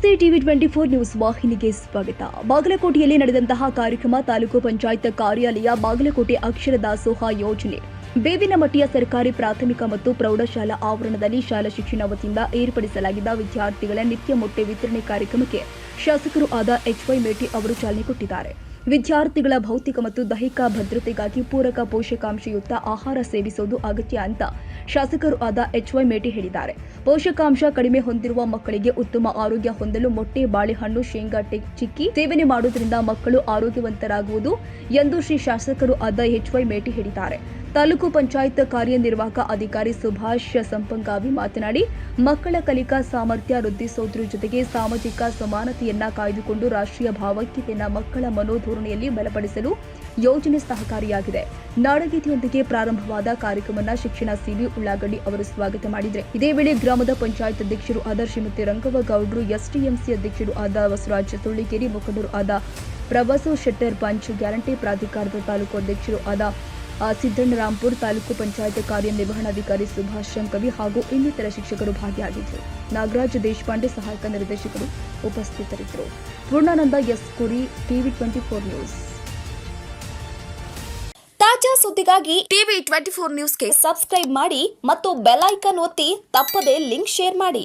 TV twenty four news ವಾಹಿನಿಗೆ ಸ್ವಾಗತ. ಬಾಗಲಕೋಟೆಯಲ್ಲಿ ನಡೆದಂತಹ ಕಾರ್ಯಕ್ರಮ ತಾಲೂಕು ಪಂಚಾಯತ್ ಕಾರ್ಯಾಲಯ ಬಾಗಲಕೋಟೆ ಅಕ್ಷರ ದಾಸೋಹ ಯೋಜನೆ. ಬೇವಿನಮಟ್ಟಿಯ ಸರ್ಕಾರಿ ಪ್ರಾಥಮಿಕ ಮತ್ತು ಪ್ರೌಢಶಾಲಾ ಆವರಣದಲ್ಲಿ ಶಾಲಾ ಶಿಕ್ಷಣ ವತಿಯಿಂದ ಏರ್ಪಡಿಸಲಾಗಿದ್ದ ವಿದ್ಯಾರ್ಥಿಗಳ ನಿತ್ಯ ಮೊಟ್ಟೆ ವಿತರಣೆ ಕಾರ್ಯಕ್ರಮಕ್ಕೆ ಶಾಸಕರು ಆದ ಎಚ್ವೈ ಮೇಟಿ ಅವರು ಚಾಲನೆ ಕೊಟ್ಟಿದ್ದಾರೆ. ವಿದ್ಯಾರ್ಥಿಗಳ ಭೌತಿಕ ಮತ್ತು ದೈಹಿಕ ಭದ್ರತೆಗಾಗಿ ಪೂರಕ ಪೋಷಕಾಂಶಯುಕ್ತ ಆಹಾರ ಸೇವಿಸುವುದು ಅಗತ್ಯ ಅಂತ ಶಾಸಕರು ಆದ ಎಚ್ವೈ ಮೇಟಿ ಹೇಳಿದ್ದಾರೆ. ಪೋಷಕಾಂಶ ಕಡಿಮೆ ಹೊಂದಿರುವ ಮಕ್ಕಳಿಗೆ ಉತ್ತಮ ಆರೋಗ್ಯ ಹೊಂದಲು ಮೊಟ್ಟೆ, ಬಾಳೆಹಣ್ಣು, ಶೇಂಗಾ ಚಿಕ್ಕಿ ಸೇವನೆ ಮಾಡುವುದರಿಂದ ಮಕ್ಕಳು ಆರೋಗ್ಯವಂತರಾಗುವುದು ಎಂದು ಶ್ರೀ ಶಾಸಕರು ಆದ ಎಚ್ವೈ ಮೇಟಿ ಹೇಳಿದ್ದಾರೆ. ತಾಲೂಕು ಪಂಚಾಯತ್ ಕಾರ್ಯನಿರ್ವಾಹಕ ಅಧಿಕಾರಿ ಸುಭಾಷ್ ಸಂಪಂಗಾವಿ ಮಾತನಾಡಿ, ಮಕ್ಕಳ ಕಲಿಕಾ ಸಾಮರ್ಥ್ಯ ವೃದ್ಧಿಸುವುದರ ಜೊತೆಗೆ ಸಾಮಾಜಿಕ ಸಮಾನತೆಯನ್ನ ಕಾಯ್ದುಕೊಂಡು ರಾಷ್ಟ್ರೀಯ ಭಾವೈಕ್ಯತೆಯನ್ನ ಮಕ್ಕಳ ಮನೋಧೋರಣೆಯಲ್ಲಿ ಬಲಪಡಿಸಲು ಯೋಜನೆ ಸಹಕಾರಿಯಾಗಿದೆ. ನಾಡಗೀತೆಯೊಂದಿಗೆ ಪ್ರಾರಂಭವಾದ ಕಾರ್ಯಕ್ರಮನ ಶಿಕ್ಷಣ ಸಿಬಿ ಉಳ್ಳಾಗಡ್ಡಿ ಅವರು ಸ್ವಾಗತ ಮಾಡಿದರೆ ಇದೇ ವೇಳೆ ಗ್ರಾಮದ ಪಂಚಾಯತ್ ಅಧ್ಯಕ್ಷರು ಆದ ಶ್ರೀಮತಿ ರಂಗವ್ವ ಗೌಡ್ರು ಎಸ್ಟಿಎಂಸಿ ಅಧ್ಯಕ್ಷರು ಆದ ಬಸವರಾಜ್ ಸುಳ್ಳಿಗೇರಿ ಮುಖಂಡರು ಆದ ಪ್ರವಾಸು ಶೆಟ್ಟರ್ ಪಂಚ್, ಗ್ಯಾರಂಟಿ ಪ್ರಾಧಿಕಾರದ ತಾಲೂಕು ಅಧ್ಯಕ್ಷರು ಆದ ಆ, ಸಿದ್ದಣ್ಣರಾಂಪುರ್ ತಾಲೂಕು ಪಂಚಾಯತ್ ಕಾರ್ಯನಿರ್ವಹಣಾಧಿಕಾರಿ ಸುಭಾಷ್ ಶಂಕವಿ ಹಾಗೂ ಇನ್ನಿತರ ಶಿಕ್ಷಕರು ಭಾಗಿಯಾಗಿದ್ದರು. ನಾಗರಾಜ್ ದೇಶಪಾಂಡೆ ಸಹಾಯಕ ನಿರ್ದೇಶಕರು ಉಪಸ್ಥಿತರಿದ್ದರು. Purnananda S Kuri TV twenty four news. ತಾಜಾ ಸುದ್ದಿಗಾಗಿ ಟಿವಿ ಟ್ವೆಂಟಿ ಫೋರ್ ನ್ಯೂಸ್ಗೆ ಸಬ್ಸ್ಕ್ರೈಬ್ ಮಾಡಿ ಮತ್ತು ಬೆಲ್ ಐಕನ್ ಒತ್ತಿ ತಪ್ಪದೇ ಲಿಂಕ್ ಶೇರ್ ಮಾಡಿ.